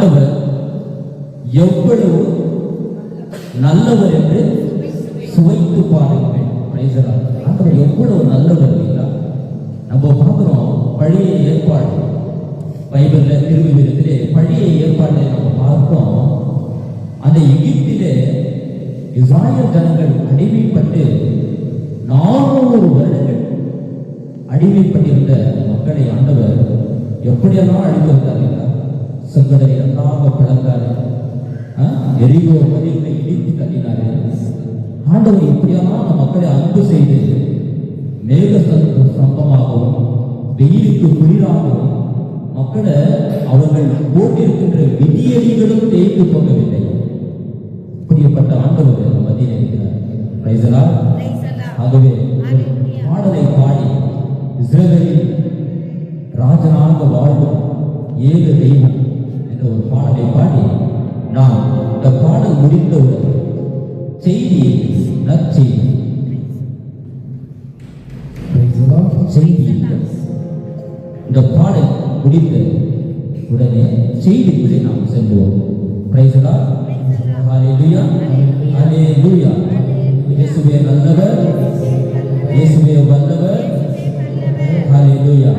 ஆண்டவர் எவ்வளவு நல்லவர் என்று சுவைத்து பாருங்கள். ஆண்டவர் எவ்வளவு நல்லவர் இல்லைங்களா நம்ம பார்க்கிறோம் பழைய ஏற்பாடு. பைபிள்ல திருவிழத்திலே பழைய ஏற்பாட்டை நம்ம பார்க்கிறோம். அந்த எகிப்திலே இஸ்ராயல் ஜனங்கள் அடிமைப்பட்டு நானூறு வருடங்கள் அடிமைப்பட்டிருந்த மக்களை ஆண்டவர் எப்படியெல்லாம் அழித்து செங்கடை இரண்டாக பிளந்தார் எரிகோ மதில்களை இடித்து கட்டினார்கள் ஆண்டவர் அந்த மக்களை அன்பு செய்து மேக ஸ்தம்பமாகவும் வெயிலுக்கு குளிராகவும் மக்களை அவர்கள் போட்டிருக்கின்ற விதியடிகளும் தேய்த்து போகவில்லை இப்படிப்பட்ட ஆண்டவர் மத்தியில் இருக்கிறார். ஆகவே பாடலை பாடி இஸ்ரவேலில் ராஜனாக வாழும் ஏக தெய்வம் என்ற ஒரு பாடலை பாடி நாம் இந்த பாடல் முடிந்தவுடன் செய்தி நற்செய்தி செய்தி இந்த பாடல் முடிந்த உடனே செய்திக்குள்ளே நாம் செல்வோம். பிரைசலா the Lord. இயேசுவே நல்லவர். இயேசுவே வல்லவர். Hallelujah.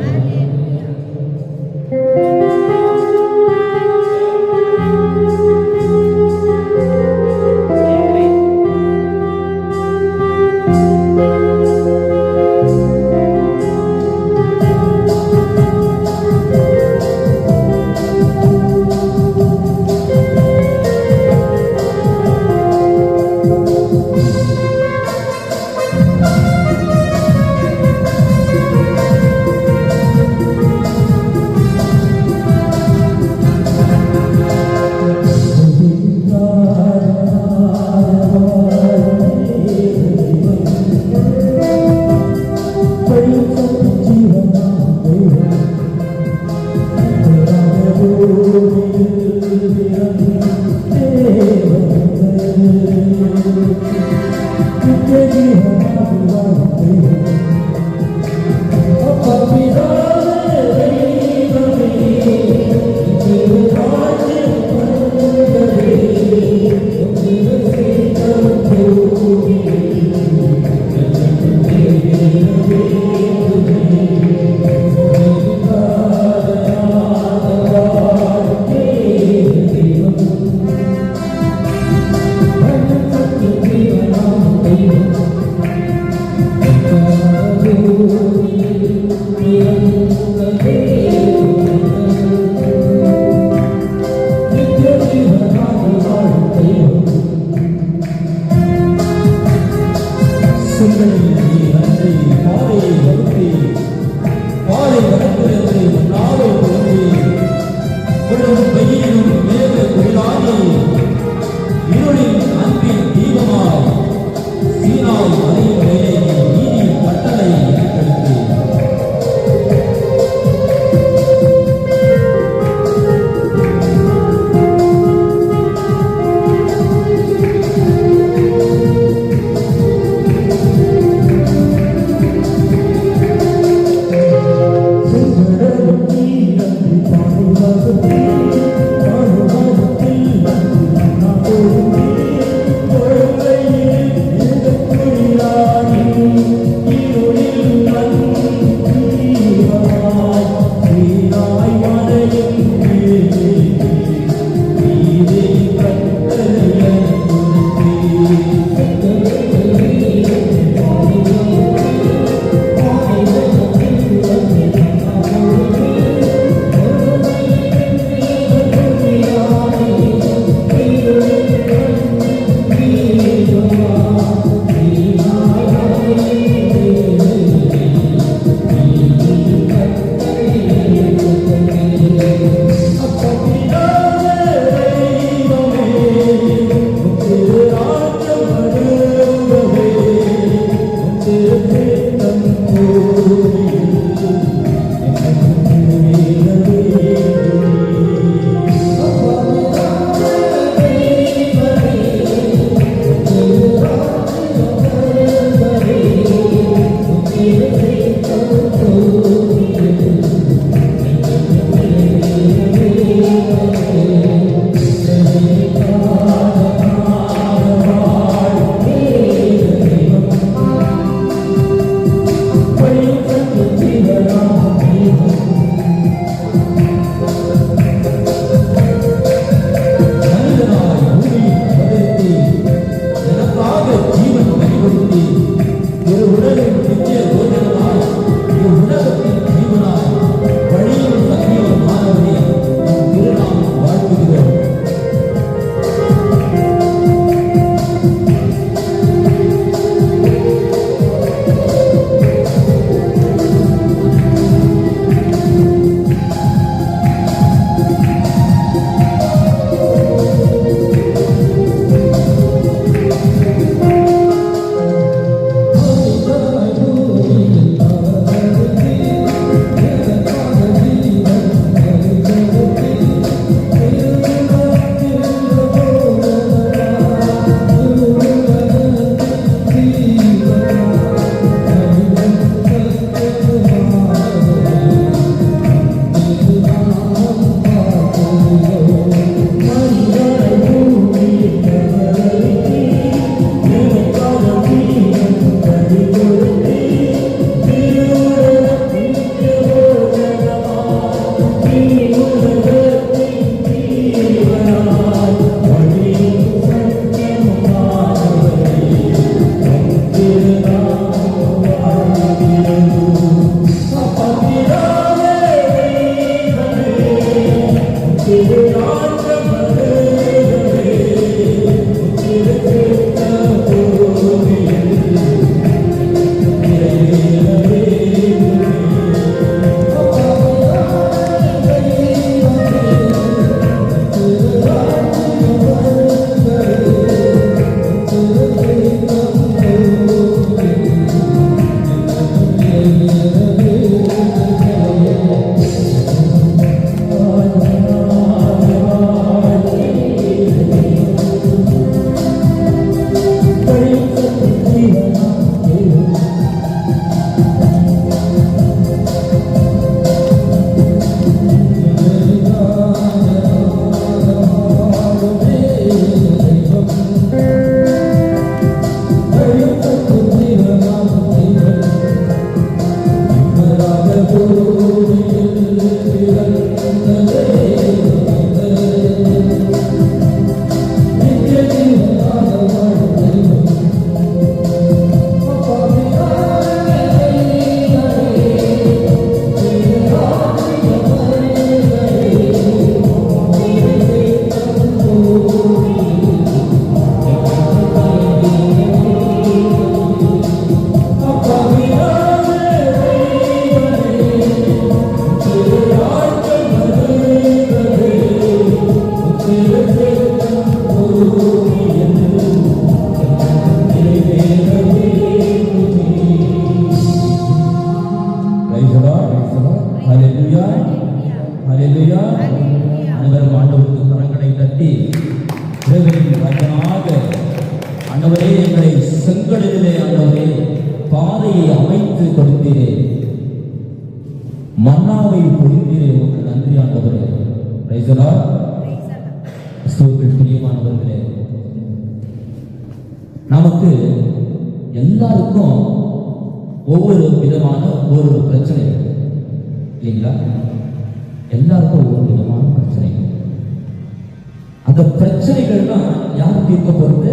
அந்த பிரச்சனைகள் தான் யார் தீர்க்க போறது?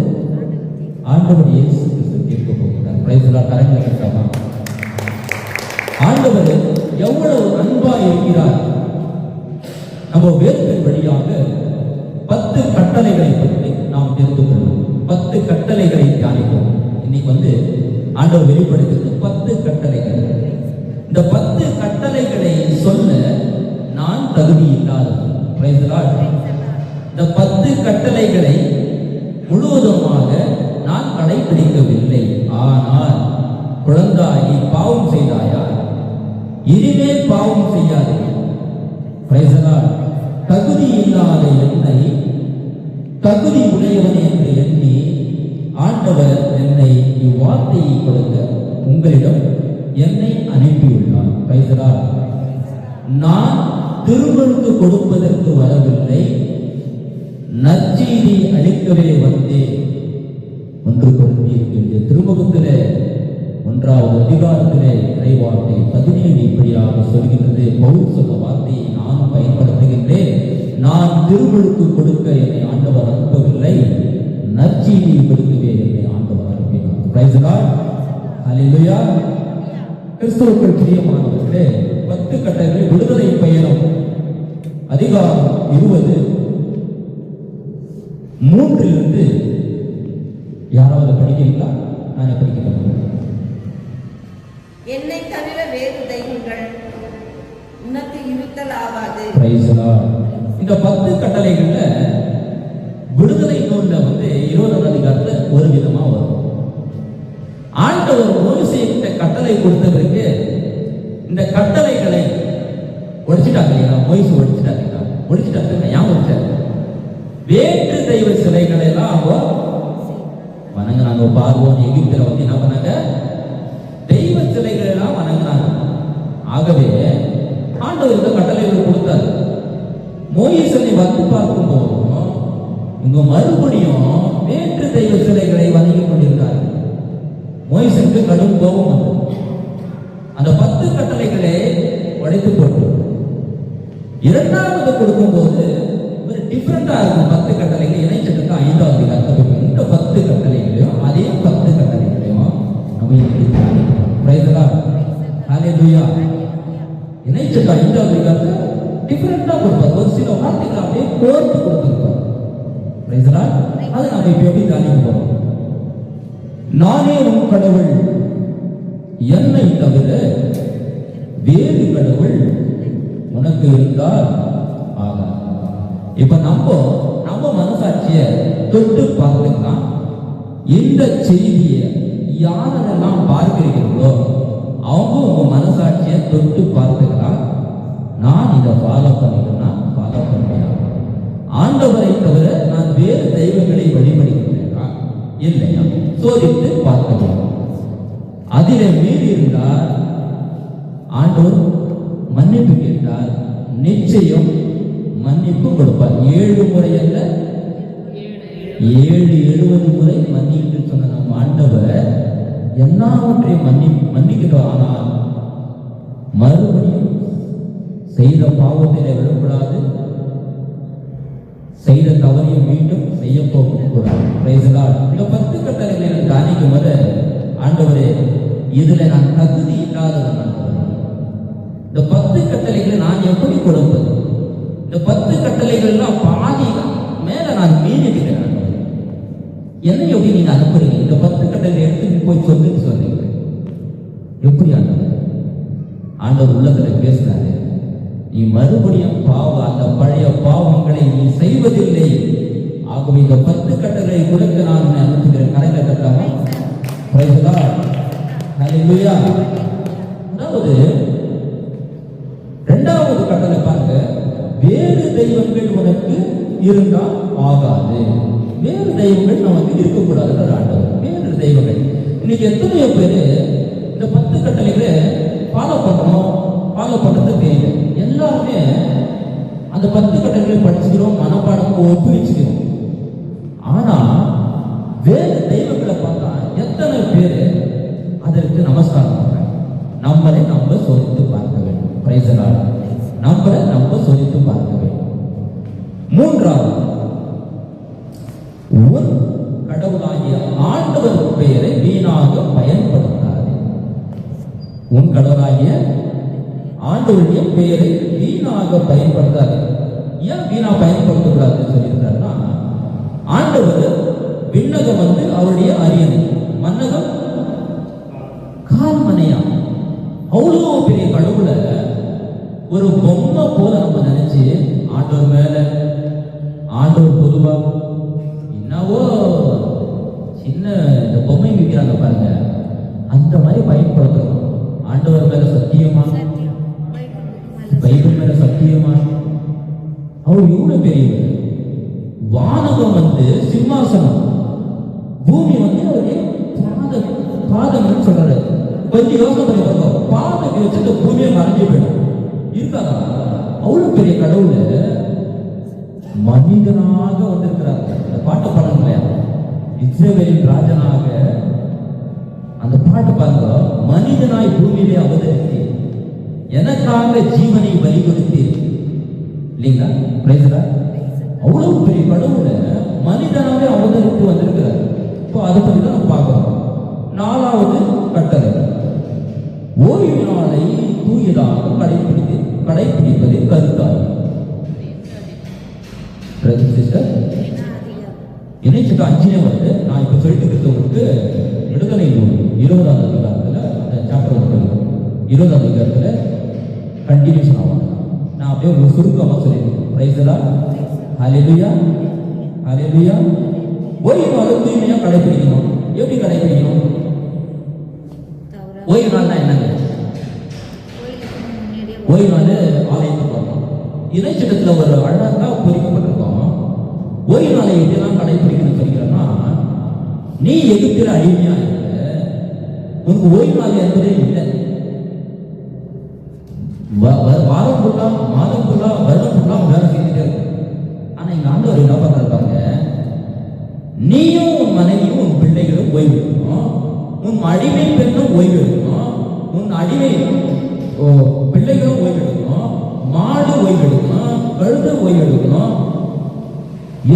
ஆண்டவர் இயேசு கிறிஸ்து தீர்க்க போகிறார். பிரைஸ்லா கரங்களை கட்டாமா ஆண்டவர் எவ்வளவு அன்பா இருக்கிறார். நம்ம வேர்கள் வழியாக பத்து கட்டளைகளை பற்றி நாம் தெரிந்து கொள்வோம். பத்து கட்டளைகளை தியானிப்போம். இன்னைக்கு வந்து ஆண்டவர் வெளிப்படுத்துறது பத்து கட்டளைகள். இந்த பத்து கட்டளைகளை சொல்ல நான் தகுதி இல்லாதவன். Praise. இந்த பத்து கட்டளைகளை முழுவதுமாக நான் கடைபிடிக்கவில்லை. ஆனால் குழந்தாயி பாவம் செய்தாயா? இனிமேல் பாவம் செய்யாதே. தகுதி இல்லாத என்னை தகுதி உடையவன் என்று எண்ணி ஆண்டவர் என்னை இவ்வார்த்தையை கொடுக்க உங்களிடம் என்னை அனுப்பியுள்ளார். பைசலா நான் திருமணத்து கொடுப்பதற்கு வரவில்லை. நற்செய்தி அளிக்கவே வந்தேன் ஒன்று இருக்கின்ற திருமுகத்திலே ஒன்றாவது அதிகாரத்திலே இறைவார்த்தை பதினேழு இப்படியாக சொல்கின்றது. பவுல் சொன்ன வார்த்தையை நானும் பயன்படுத்துகின்றேன். நான் திருமுழுக்கு கொடுக்க என்னை ஆண்டவர் அனுப்பவில்லை. நற்செய்தியை கொடுக்கவே என்னை ஆண்டவர் அனுப்பினார். Praise the பிரியமானவர்களே பத்து கட்டங்களில் விடுதலை பயணம். அதிகாரம் இருபது மூன்றிலிருந்து யாராவது படிக்கிறீங்களா? நான் படிக்கிறேன் என்னை தவிர வேறு தெய்வங்கள் உனக்கு இருத்தல் ஆகாது. இந்த பத்து கட்டளைகள்ல விடுதலை நூல்ல வந்து இருபதாவது அதிகாரத்துல ஒரு விதமா வரும். ஆண்டவர் மோசேக்கிட்ட கட்டளை கொடுத்தவருக்கு இந்த கட்டளைகளை ஒழிச்சிட்டாங்க மொய்சு ஒழிச்சிட்டாங்க? ஒழிச்சிட்டாங்க ஏன் ஒழிச்சாரு வேற்று தெய்வ சிலைகளை எல்லாம் அவங்க வணங்குனாங்க பார்வோன் எகிப்தில் வந்து என்ன பண்ணாங்க? தெய்வ சிலைகளை எல்லாம் வணங்கினாங்க ஆகவே ஆண்டவர் இந்த கட்டளைகளை கொடுத்தாரு. மோயிசனை வந்து பார்க்கும் போதும் இவங்க மறுபடியும் வேற்று தெய்வ சிலைகளை வணங்கி கொண்டிருந்தார் மோயிசனுக்கு கடும் கோபம் அந்த பத்து கட்டளைகளை உடைத்து போட்டு இரண்டாவது கொடுக்கும்போது போது டிஃப்ரெண்டா இருக்கும் பத்து கட்டளைகள் இணைச்சதுக்கு ஐந்தாவது அதிகாரத்தை இந்த பத்து கட்டளைகளையும் அதே பத்து கட்டளைகளையும் நம்ம இன்னைக்கு பிரைதலா ஹalleluya இணைச்சது ஐந்தாவது அதிகாரத்தை டிஃப்ரெண்டா கொடுப்பார் ஒரு சில வார்த்தைகள் அப்படியே கோர்த்து கொடுத்துருப்பார் பிரைதலா அதை நம்ம இப்போ எப்படி காணிக்க போறோம்? நானே உன் கடவுள் என்னை தவிர வேறு கடவுள் உனக்கு இருந்தால் இப்ப நம்ம நம்ம மனசாட்சிய தொட்டு பார்த்துக்கலாம் இந்த செய்தியை யாரெல்லாம் பார்க்கிறீர்களோ அவங்க உங்க தொட்டு பார்த்துக்கலாம் நான் இதை ஃபாலோ பண்ணிக்கிறேன்னா ஃபாலோ பண்ணுவேன் ஆண்டவரை தவிர நான் வேறு தெய்வங்களை வழிபடுகின்றேனா? இல்லையா? சோதித்து பார்க்க வேண்டும் அதிலே மீறி இருந்தால் ஆண்டவர் மன்னிப்பு கேட்டால் நிச்சயம் மன்னிப்பு கொடுப்பார். ஏழு முறை அல்ல ஏழு எழுபது முறை மன்னிப்பு சொன்ன நம்ம ஆண்டவர் எல்லாவற்றையும் மன்னி மன்னிக்கிறோம் ஆனால் மறுபடியும் செய்த பாவத்திலே விடக்கூடாது செய்த தவறையும் மீண்டும் செய்ய போகக்கூடாது இந்த பத்து கட்டளைகளை நான் தியானிக்கும் போது ஆண்டவரே இதுல நான் தகுதி இல்லாதவன் இந்த பத்து கட்டளைகளை நான் எப்படி கொடுப்பது இந்த பத்து கட்டளைகள்லாம் பாதி மேல நான் மீறிவிட்டேன் என்னை எப்படி நீங்க அனுப்புறீங்க? இந்த பத்து கட்டளை எடுத்து போய் சொல்லுன்னு சொல்றீங்க எப்படி ஆண்டவர்? ஆண்டவர் உள்ளத்துல பேசுறாரு. நீ மறுபடியும் பாவ அந்த பழைய பாவங்களை நீ செய்வதில்லை. ஆகவே இந்த பத்து கட்டளை கொடுக்க நான் அனுப்புகிறேன் கரையில கட்டாம அதாவது ரெண்டாவது வேறு தெய்வங்கள் உனக்கு இருந்தால் ஆகாது. வேறு தெய்வங்கள் நமக்கு இருக்கக்கூடாது ஆண்டவர். வேறு தெய்வங்கள். இன்னைக்கு எத்தனையோ பேர் இந்த பத்து கட்டளைகளை ஃபாலோ பண்ணணும் ஃபாலோ பண்ணுறது தெரியல. எல்லாருமே அந்த பத்து கட்டளைகளை படிச்சுக்கிறோம் மனப்பாடம் ஒப்புவிச்சுக்கிறோம் ஆனா வேறு தெய்வ பார்த்தா எத்தனை பேர் அதற்கு நமஸ்காரம் பண்றாங்க நம்மளை நம்ம சோதித்து பார்க்க வேண்டும் Praise the Lord. நம்மளை நம்ம சோதித்து பார்க்க வேண்டும் மூன்றாவது உன் கடவுளாகிய ஆண்டவர் பெயரை வீணாக பயன்படுத்தாதே உன் கடவுளாகிய ஆண்டவருடைய பெயரை வீணாக பயன்படுத்தாது. ஏன் வீணா பயன்படுத்தக்கூடாதுன்னு சொல்லியிருக்காருன்னா ஆண்டவர் விண்ணகம் வந்து அவருடைய அரியணை. மன்னகம் கால்மனையா அவ்வளோ பெரிய கடவுளை ஒரு பொம்மை போல நம்ம நினைச்சு ஆண்டவர் மேல ஆண்டவர் பொதுவா என்னவோ சின்ன இந்த பொம்மை விற்கிறாங்க பாருங்க. அந்த மாதிரி பயன்படுத்தணும் ஆண்டவர் மேல சத்தியமா பைபிள் மேல சத்தியமா அவர் எவ்வளவு பெரியவர் வானகம் வந்து சிம்மாசனம் பூமி வந்து அவருடைய பாத பாதம்னு சொல்றாரு கொஞ்சம் யோசனை பண்ணி பாருங்க பாதத்தை வச்சுட்டு பூமியை மறைஞ்சு போயிடும் இருக்காதா அவ்வளவு பெரிய கடவுள் மனிதனாக வந்திருக்கிறார் அந்த பாட்டை பாடுங்களேன் இஸ்ரேவேலின் ராஜனாக அந்த பாட்டு பாருங்க. மனிதனாய் பூமியிலே அவதரித்து எனக்காக ஜீவனை பலி கொடுத்தீர் இல்லைங்களா பிரைஸ்லா அவ்வளவு பெரிய கடவுள மனிதனாவே அவதரித்து வந்திருக்கிறார். இப்போ அதை பத்தி தான் நம்ம நாலாவது கட்டளை. ஓய்வு நாளை தூயதாக கடைபிடித்து கடைபிடிப்பது கருத்தாகும். சிஸ்டர் இணைச்சிட்டு அஞ்சுனே வந்து நான் இப்போ சொல்லிட்டு இருக்கிறவங்களுக்கு விடுதலை நூல் இருபதாவது அதிகாரத்தில் அந்த சாப்டர் ஒன்று இருபதாவது அதிகாரத்தில் கண்டினியூஷன் ஆகும் நான் அப்படியே ஒரு சுருக்கமாக சொல்லியிருக்கேன் பிரைஸ்லா ஹalleluya ஹalleluya ஓய்வு நாளை தூய்மையாக கடைபிடிக்கணும். எப்படி கடைபிடிக்கணும்? ஓய்வு நாள்னா என்னங்க? ஓய்வு நாள் ஆலயத்துக்கு வரணும். இணைச்சிடத்தில் ஒரு அழகாக பொறிக்கப்பட்டிருக்கோம். ஓய்வு நாளை எப்படிலாம் கடைபிடிக்கணும் சொல்கிறோம்னா நீ எகிப்தில் அடிமையா இருக்க? உனக்கு ஓய்வு நாள் என்பதே இல்லை. வ- வ- வாரம் ஃபுல்லா மாதம் ஃபுல்லா வருடம் ஃபுல்லா வேலை செஞ்சுட்டே இருக்கும். ஆனா எங்க ஆண்டவர் என்ன பண்றாரு நீயும் உன் மனைவியும் உன் பிள்ளைகளும் ஓய்வு எடுக்கணும். உன் அடிமை பெண்ணும் ஓய்வு எடுக்கணும். உன் அடிமை ஓ, பிள்ளைகளும் ஓய்வு எடுக்கணும். மாடு ஓய்வு எடுக்கணும். கழுத ஓய்வு எடுக்கணும்.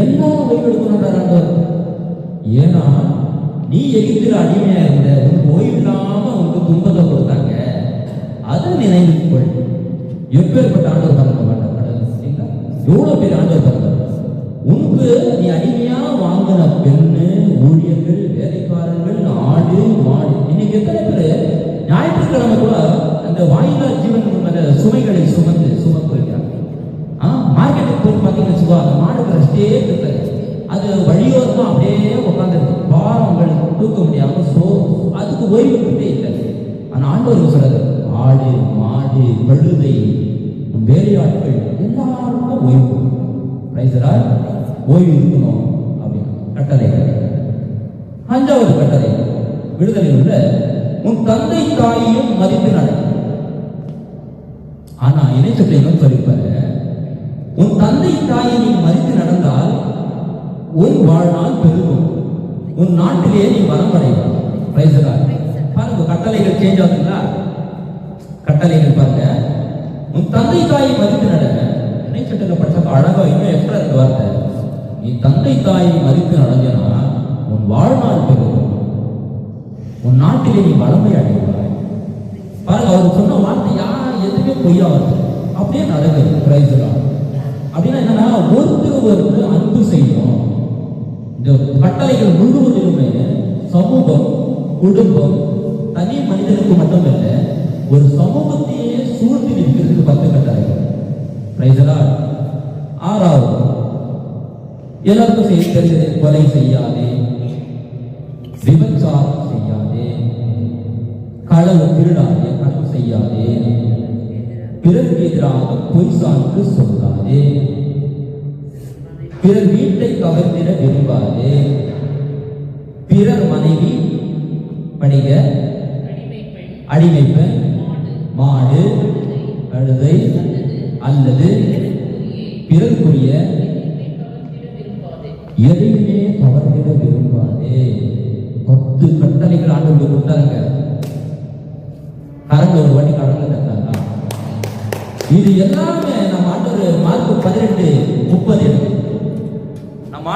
எல்லாரும் ஓய்வு எடுக்கணும்ன்றார் ஆண்டவர் ஏன்னா நீ எகிப்தில் அடிமையா இருந்த உனக்கு ஓய்வு இல்லாம உனக்கு துன்பத்தை கொடுத்தாங்க. அதை நினைவு கொள். எப்பேற்பட்ட ஆண்டவர் பாருங்க மாட்டாங்க சரிங்களா? எவ்வளவு பேர் ஆண்டவர் பாருங்க உனக்கு நீ அடிமையா வாங்கின பெண்ணு ஊழியர்கள் வேலைக்காரர்கள் ஆடு மாடு. இன்னைக்கு எத்தனை பேர் ஞாயிற்றுக்கிழமை கூட அந்த வாயிலா ஜீவன் மேல சுமைகளை சுமந்து சுமந்து வைக்கிறாங்க போய் அந்த ரெஸ்டே இருக்காது அது வழியோரமா அப்படியே உட்காந்துருக்கு பாரம் உங்களுக்கு தூக்க முடியாம சோ அதுக்கு ஓய்வு கிட்டே இல்லை. ஆனால் ஆண்டவர் சொல்றது ஆடு மாடு கழுதை வேலையாட்கள் எல்லாருக்கும் ஓய்வு ரைசரா ஓய்வு இருக்கணும் அப்படின்னு கட்டளைகள் அஞ்சாவது கட்டளை. விடுதலை உள்ள உன் தந்தை தாயையும் மதித்து நட ஆனா இணைச்சத்தை சொல்லிப்பாரு உன் தந்தை தாயை நீ மதித்து நடந்தால் உன் வாழ்நாள் பெருகும். உன் நாட்டிலே நீ வரம் அடைவாய். ரைசரா பாருங்க கட்டளைகள் சேஞ்ச் ஆகுதுங்களா? கட்டளைகள் பாருங்க. உன் தந்தை தாயை மதித்து நட இணைச்சட்டில் படிச்சா அழகா இன்னும் எக்ஸ்ட்ரா இருக்கு வார்த்தை. நீ தந்தை தாயை மதித்து நடந்தனா உன் வாழ்நாள் பெருகும். உன் நாட்டிலே நீ வளமை அடைவாய். பாருங்க அவர் சொன்ன வார்த்தை யார் எதுவுமே பொய்யா வருது அப்படியே நடக்குது. பிரைஸ்லாம் அப்படின்னா என்னன்னா ஒருத்தர் ஒருத்தர் அன்பு செய்யணும் இந்த கட்டளைகள் முழுவதிலுமே சமூகம் குடும்பம் தனி மனிதனுக்கு மட்டும் இல்லை ஒரு சமூகத்தையே சூழ்ந்து நிற்கிறதுக்கு பத்து கட்டளைகள். ஆறாவது எல்லாருக்கும் செய்ய தெரிஞ்சது கொலை செய்யாதே. விபச்சாரம் செய்யாதே. களவு திருடாதே களவு செய்யாதே. பிறகு எதிராக பொய் சான்று சொல்லாதே பிறர் வீட்டை கவர்ந்திட விரும்பாதே. பிறர் மனைவி பணிக அடிமை மாடு கழுதை அல்லது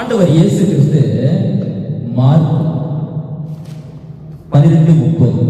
ஆண்டவர் இயேசு கிறிஸ்து மார்க் பன்னிரெண்டு முப்பது.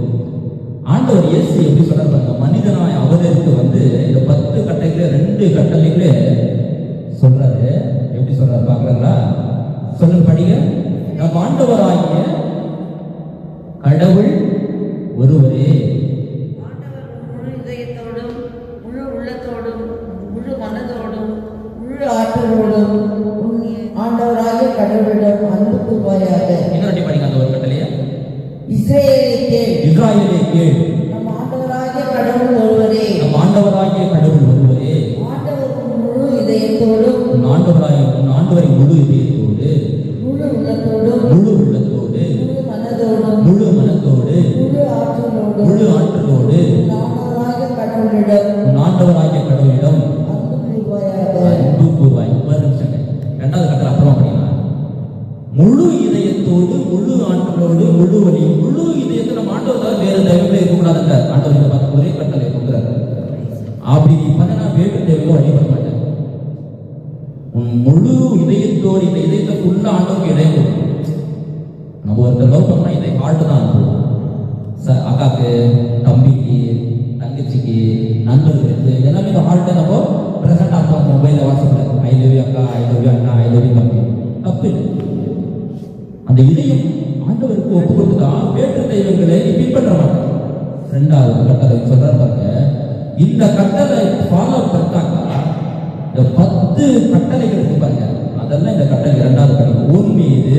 முழு வழி இந்த கட்டளை ஃபாலோ பண்ணிட்டாக்கா இந்த பத்து கட்டளைகள் இருக்கு பாருங்க. அதெல்லாம் இந்த கட்டளை இரண்டாவது கட்டளை. உன் மீது.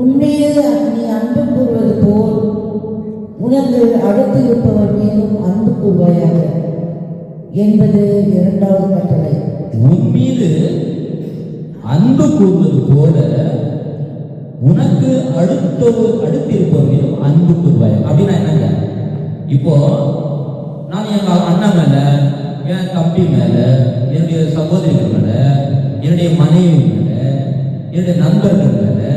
உன்மீது நீ அன்பு கூறுவது போல் உனக்கு அடுத்து இருப்பவர் மீதும் அன்பு கூறுவாயாக என்பது இரண்டாவது கட்டளை. உன் மீது அன்பு கூறுவது போல உனக்கு அடுத்தவர் அடுத்து இருப்பவர்களும் அன்பு கூறுவாய் அப்படின்னா என்னங்க? இப்போ நான் என் அண்ணன் மேலே என் தம்பி மேலே என்னுடைய சகோதரிகள் மேலே என்னுடைய மனைவி மேலே என்னுடைய நண்பர்கள் மேலே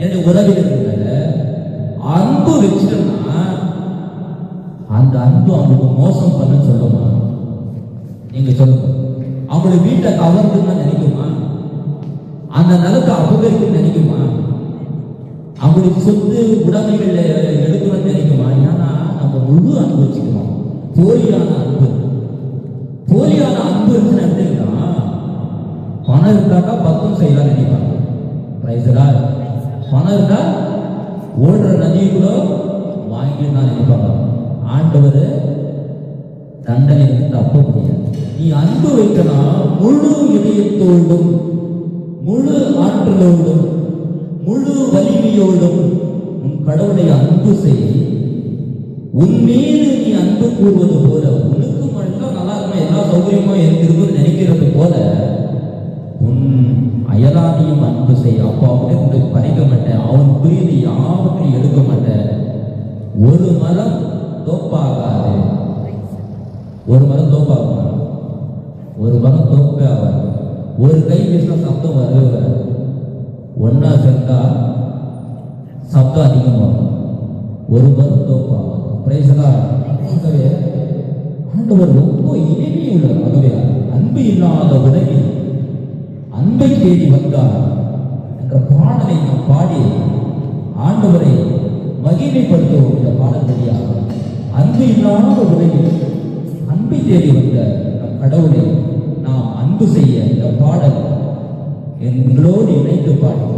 என்னுடைய உறவினர்கள் மேலே அன்பு வச்சுட்டோம்னா அந்த அன்பு அவங்களுக்கு மோசம் பண்ண சொல்லுமா? நீங்க சொல்லுங்க. அவங்களுடைய வீட்டை கவர்ந்துன்னு நினைக்குமா? அந்த நிலத்தை அபகரிக்கணும்னு நினைக்குமா? அவங்களுக்கு சொத்து உடமைகள் எடுக்கணும்னு நினைக்குமா? ஏன்னா நம்ம முழு அனுபவிச்சு போலியான அன்பு. போலியான அன்பு இருந்துச்சுன்னா எப்படின்னா பணம் இருந்தாக்கா பத்தும் செய்யலாம் நினைப்பாங்க பிரைஸரா பணம் இருந்தா ஓடுற நதியை கூட வாங்கிடலாம் நினைப்பாங்க ஆண்டவர் தண்டனை வந்து தப்ப முடியாது நீ அன்பு வைக்கலாம் முழு இதயத்தோடும் முழு ஆற்றலோடும் முழு வலிமையோடும் உன் கடவுளை அன்பு செய். உன் மீது அன்பு கூறுவது போல சௌகரியமா இருக்குன்னு நினைக்கிறது போல உன் அயலாதியும் அன்பு செய். அப்பா அவனிருந்து பறிக்க மாட்டேன். அவன் புரியுது யாவற்றையும் எடுக்க மாட்டேன். ஒரு மரம் தோப்பாகாது. ஒரு மரம் தோப்பாகும்? ஒரு மரம் தோப்பே ஆகாது. ஒரு கை வீசினா சத்தம் வரவே வராது. ஒன்னா சேர்ந்தா சப்தம் அதிகமாகும். ஒரு மரம் தோப்பாகும். பிரைஸ்லாம் ஆகவே ஆண்டவர் ரொம்ப இனிமை உள்ளவர் ஆகவே அன்பு இல்லாத உலகில் அன்பை தேடி வந்தார் என்ற பாடலை நாம் பாடி ஆண்டவரை மகிமைப்படுத்துவோம் இந்த பாடல் வழியாக அன்பு இல்லாத உலகில் அன்பை தேடி வந்த நம் கடவுளை நாம் அன்பு செய்ய இந்த பாடல் எங்களோடு இணைந்து பாடுவோம்